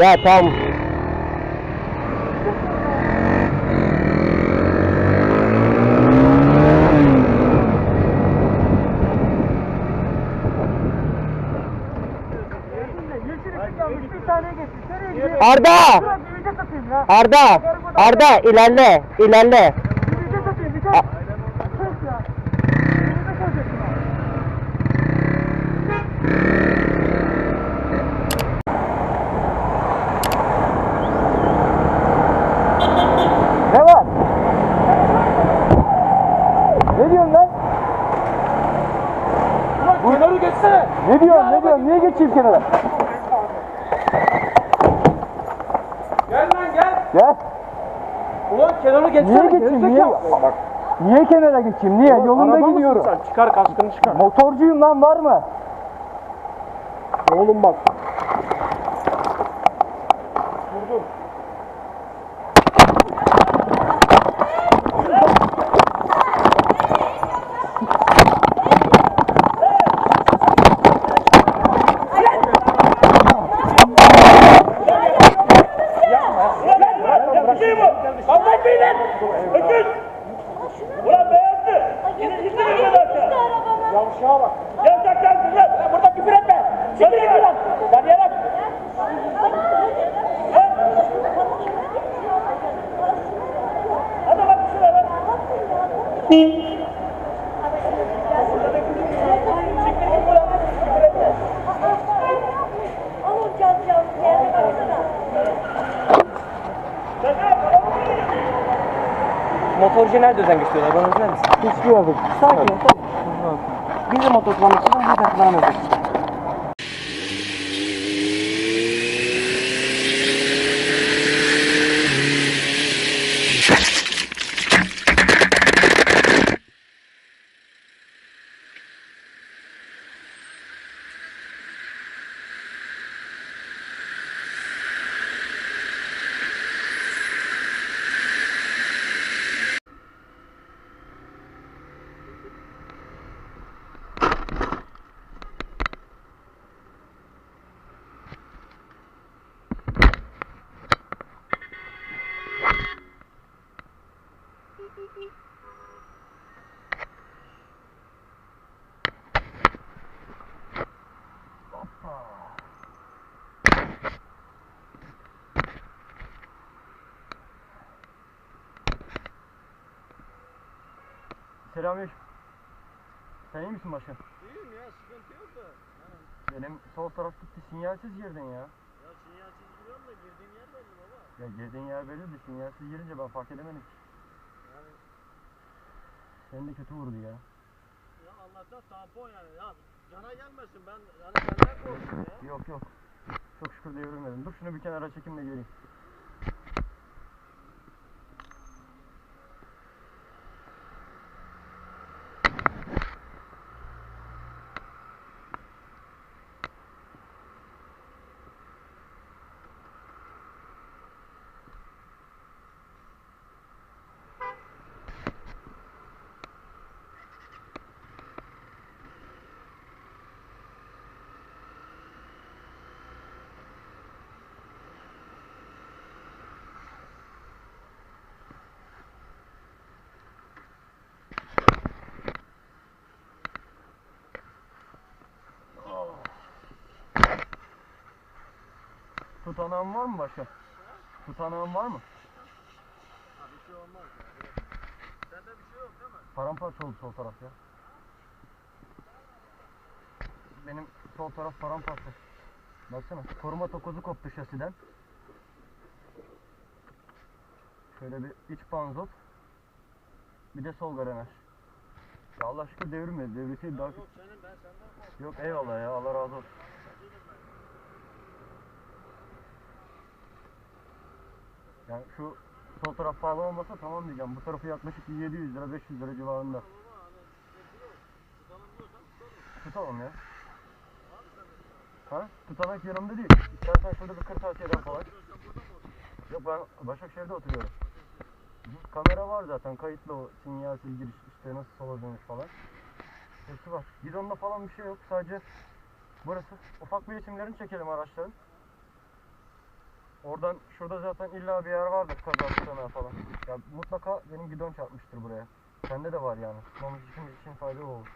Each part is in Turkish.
Ya tamam. Arda! Arda! Arda ilerle, ilerle. Bir vites atayım vites. A- Ses ya. Bir vites alacaksın abi. Ne var? Ne diyorsun lan? Ulan kenarı geçsene. Ne diyorsun? Ne diyorsun? Niye geçeyim kenara? Gel lan gel. Gel. Ulan kenarı geçsene. Niye geçeyim? Niye? gerizekalı. Bak. Niye kenara geçeyim? Niye? Yolunda araba mısın gidiyorum. Sen çıkar kaskını çıkar. Motorcuyum lan var mı? Oğlum bak. Vurdum. Bir şey bu. Allah beyler. Öküz. Ulan beyazlı. Yine yine yine beyazlı. Yavşağa bak. Yavşaklarsın lan. Lan burada küfür etme. Siktir git lan. Sen yarak. Hadi bak şuna lan. Oğlum can can yere baksana. Motorcu nerede özen gösteriyorlar? Bana söyler misin? Hiçbir yerde. Sakin ol. Biz de motor kullanmak için bu takılamayız. Selamünaleyküm. Sen iyi misin başkan? İyiyim ya sıkıntı yok da. Benim sol taraf gitti sinyalsiz girdin ya. Ya sinyalsiz giriyorum da girdiğim yer belli baba. Ya girdiğin yer belli de sinyalsiz girince ben fark edemedim ki. Seni de kötü vurdu ya. ya Allah'tan tampon yani ya. Cana gelmesin ben yani senden korktum ya. Yok yok. Çok şükür devrilmedim. Dur şunu bir kenara çekeyim de geleyim. Tutanağın var mı başka? Tutanağın var mı? Ha bir şey olmaz ya. Sende bir şey yok değil mi? Paramparça oldu sol taraf ya. Benim sol taraf paramparça. Baksana koruma tokozu koptu şasiden. Şöyle bir iç panzot. Bir de sol garenaj. Ya Allah aşkına devrilmedi. Devrilseydi daha Yok senin ben senden korktum. Yok eyvallah ya Allah razı olsun. Yani şu sol taraf pahalı olmasa tamam diyeceğim. Bu tarafı yaklaşık 700 lira 500 lira civarında. Tutalım ya. Ha? Tutanak yanımda değil. İstersen şurada bir kırtasiyeden falan. Yok ben Başakşehir'de oturuyorum. Kamera var zaten kayıtlı o sinyalsiz giriş işte nasıl sola dönüş falan. Hepsi var. Gidonda falan bir şey yok sadece burası. Ufak bir resimlerini çekelim araçların. Oradan şurada zaten illa bir yer vardır kaza tutanağı falan. Ya mutlaka benim gidon çarpmıştır buraya. Sende de var yani. Tutmamız için, için faydalı olur.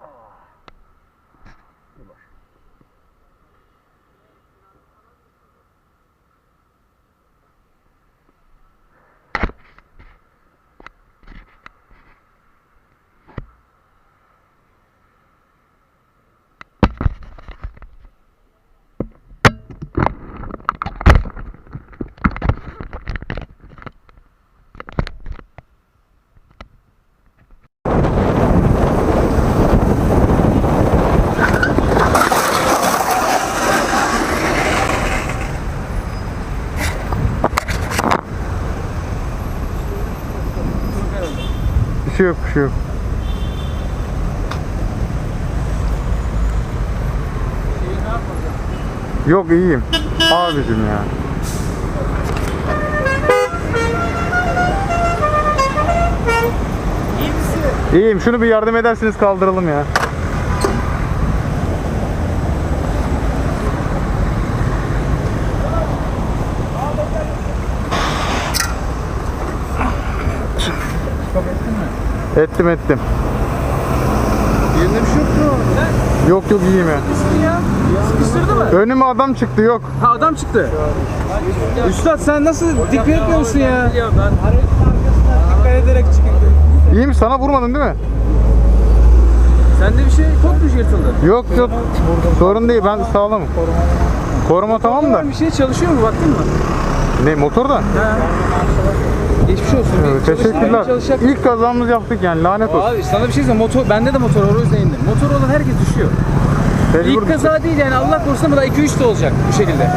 Ah. Bir bak. Bir şey yok bir şey yok. Yok iyiyim. Abicim ya. İyiyim. Şunu bir yardım edersiniz kaldıralım ya. Ettim ettim. Yerinde bir şey yok mu? Yok yok iyiyim ya. Ne ya? Sıkıştırdı mı? Önüme adam çıktı yok. Ha adam çıktı. Üstad sen nasıl dikkat etmiyor musun ya? Dikkat ederek çıkıldı. İyiyim sana vurmadın değil mi? Sende bir şey kod mu yırtıldı? Yok yok. Sorun değil ben sağlamım. Koruma tamam da. Bir şey çalışıyor mu baktın mı? Ne motorda? Geçmiş olsun. Evet, teşekkürler. İlk kazamızı yaptık yani lanet olsun. Abi sana bir şey söyleyeyim motor bende de motor o yüzden indim. Motor olan herkes düşüyor. Mecbur İlk kaza değil yani Allah korusun ama daha 2-3 de olacak bu şekilde.